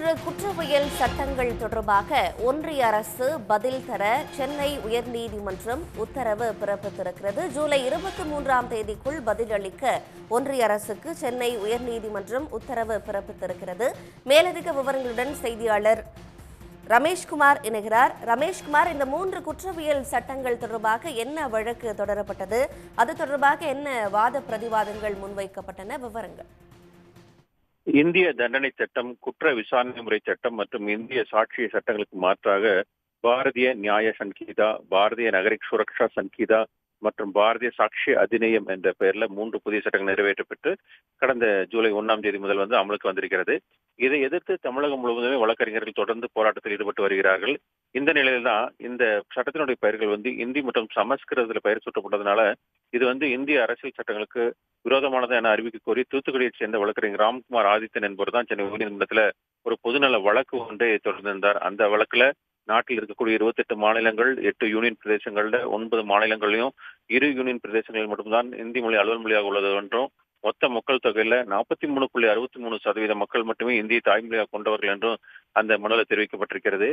மூன்று குற்றவியல் சட்டங்கள் தொடர்பாக ஒன்றிய அரசு பதில் தர சென்னை உயர்நீதிமன்றம் உத்தரவு பிறப்பித்திருக்கிறது. ஜூலை இருபத்தி மூன்றாம் தேதிக்குள் பதிலளிக்க ஒன்றிய அரசுக்கு சென்னை உயர்நீதிமன்றம் உத்தரவு பிறப்பித்திருக்கிறது. மேலதிக விவரங்களுடன் செய்தியாளர் ரமேஷ்குமார் இணைகிறார். ரமேஷ்குமார் இந்த மூன்று குற்றவியல் சட்டங்கள் தொடர்பாக என்ன வழக்கு தொடரப்பட்டது? அது தொடர்பாக என்ன வாத பிரதிவாதங்கள் முன்வைக்கப்பட்டன? விவரங்கள். இந்திய தண்டனை சட்டம் குற்ற விசாரணை முறை சட்டம் மற்றும் இந்திய சாட்சிய சட்டங்களுக்கு மாற்றாக பாரதிய நியாய சங்கீதா பாரதிய நகரிக் சுரக்ஷா சங்கீதா மற்றும் பாரதிய சாட்சி அதிநயம் என்ற பெயரில் மூன்று புதிய சட்டங்கள் நிறைவேற்றப்பட்டு கடந்த ஜூலை ஒன்றாம் தேதி முதல் வந்து அமலுக்கு வந்திருக்கிறது. இதை எதிர்த்து தமிழகம் முழுவதுமே வழக்கறிஞர்கள் தொடர்ந்து போராட்டத்தில் ஈடுபட்டு வருகிறார்கள். இந்த நிலையில்தான் இந்த சட்டத்தினுடைய பெயர்கள் வந்து இந்தி மற்றும் சமஸ்கிருதத்தில் பெயர் சூட்டப்பட்டதுனால இது வந்து இந்திய அரசியல் சட்டங்களுக்கு விரோதமானது என அறிவிக்க கோரி தூத்துக்குடியைச் சேர்ந்த வழக்கறிஞர் ராம்குமார் ஆதித்தன் என்பவர் தான் சென்னை உயர்நீதிமன்றத்தில் ஒரு பொதுநல வழக்கு ஒன்றை தொடர்ந்திருந்தார். அந்த வழக்குல நாட்டில் இருக்கக்கூடிய இருபத்தெட்டு மாநிலங்கள் எட்டு யூனியன் பிரதேசங்கள்ல ஒன்பது மாநிலங்களையும் இரு யூனியன் பிரதேசங்களில் மட்டும்தான் இந்தி மொழி அலுவல் மொழியாக உள்ளது என்றும் மொத்த மக்கள் தொகையில நாற்பத்தி மூணு புள்ளி அறுபத்தி மூணு சதவீத மக்கள் மட்டுமே இந்திய தாய்மொழியாக கொண்டவர்கள் என்றும் அந்த மனுவில் தெரிவிக்கப்பட்டிருக்கிறது.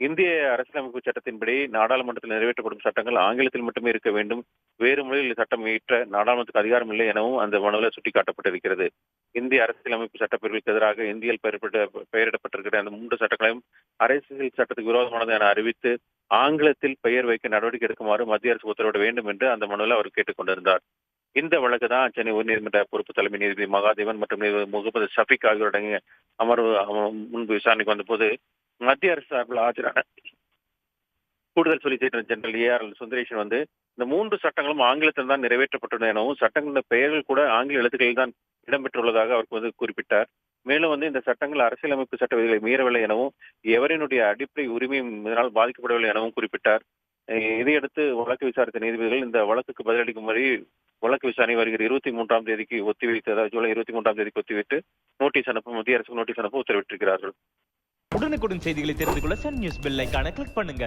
இந்திய அரசியலமைப்பு சட்டத்தின்படி நாடாளுமன்றத்தில் நிறைவேற்றப்படும் சட்டங்கள் ஆங்கிலத்தில் மட்டுமே இருக்க வேண்டும். வேறு மொழியில் சட்டம் இயற்ற நாடாளுமன்றத்துக்கு அதிகாரம் இல்லை எனவும் அந்த மனுவில் சுட்டிக்காட்டப்பட்டிருக்கிறது. இந்திய அரசியலமைப்பு சட்டப்பிரிவுக்கு எதிராக இந்தியில் பெயரிடப்பட்டிருக்கிற அந்த மூன்று சட்டங்களையும் அரசியல் சட்டத்துக்கு விரோதமானது என அறிவித்து ஆங்கிலத்தில் பெயர் வைக்க நடவடிக்கை எடுக்குமாறு மத்திய அரசு உத்தரவிட வேண்டும் என்று அந்த மனுவில் அவர் கேட்டுக் கொண்டிருந்தார். இந்த வழக்கு தான் சென்னை உயர்நீதிமன்ற பொறுப்பு தலைமை நீதிபதி மகாதேவன் மற்றும் நீதிபதி முகமது ஷஃபிக் ஆகியோருடைய அமர்வு முன்பு விசாரணைக்கு வந்தபோது மத்திய அரசு சார்பில் ஆஜரான கூடுதல் சொலிசிட்டர் ஜெனரல் ஏஆர் சுந்தரேஷன் வந்து இந்த மூன்று சட்டங்களும் ஆங்கிலத்தில் தான் நிறைவேற்றப்பட்டுள்ளன எனவும் சட்டங்களின் பெயர்கள் கூட ஆங்கில எழுத்துக்களில் தான் இடம்பெற்றுள்ளதாக அவர் வந்து குறிப்பிட்டார். மேலும் வந்து இந்த சட்டங்கள் அரசியலமைப்பு சட்ட விதிகளை மீறவில்லை எனவும் எவரினுடைய அடிப்படை உரிமையும் இதனால் பாதிக்கப்படவில்லை எனவும் குறிப்பிட்டார். இதையடுத்து வழக்கு விசாரித்த நீதிபதிகள் இந்த வழக்குக்கு பதிலளிக்கும்படி வழக்கு விசாரணை வருகிற இருபத்தி மூன்றாம் தேதிக்கு ஒத்திவைத்து அதாவது ஜூலை இருபத்தி மூன்றாம் தேதிக்கு ஒத்திவிட்டு நோட்டீஸ் அனுப்ப மத்திய அரசுக்கு நோட்டீஸ் அனுப்ப உத்தரவிட்டிருக்கிறார்கள். உடனுக்குடன் செய்திகளை தெரிந்து கொள்ள சன் நியூஸ் பெல்லைக்கான கிளிக் பண்ணுங்க.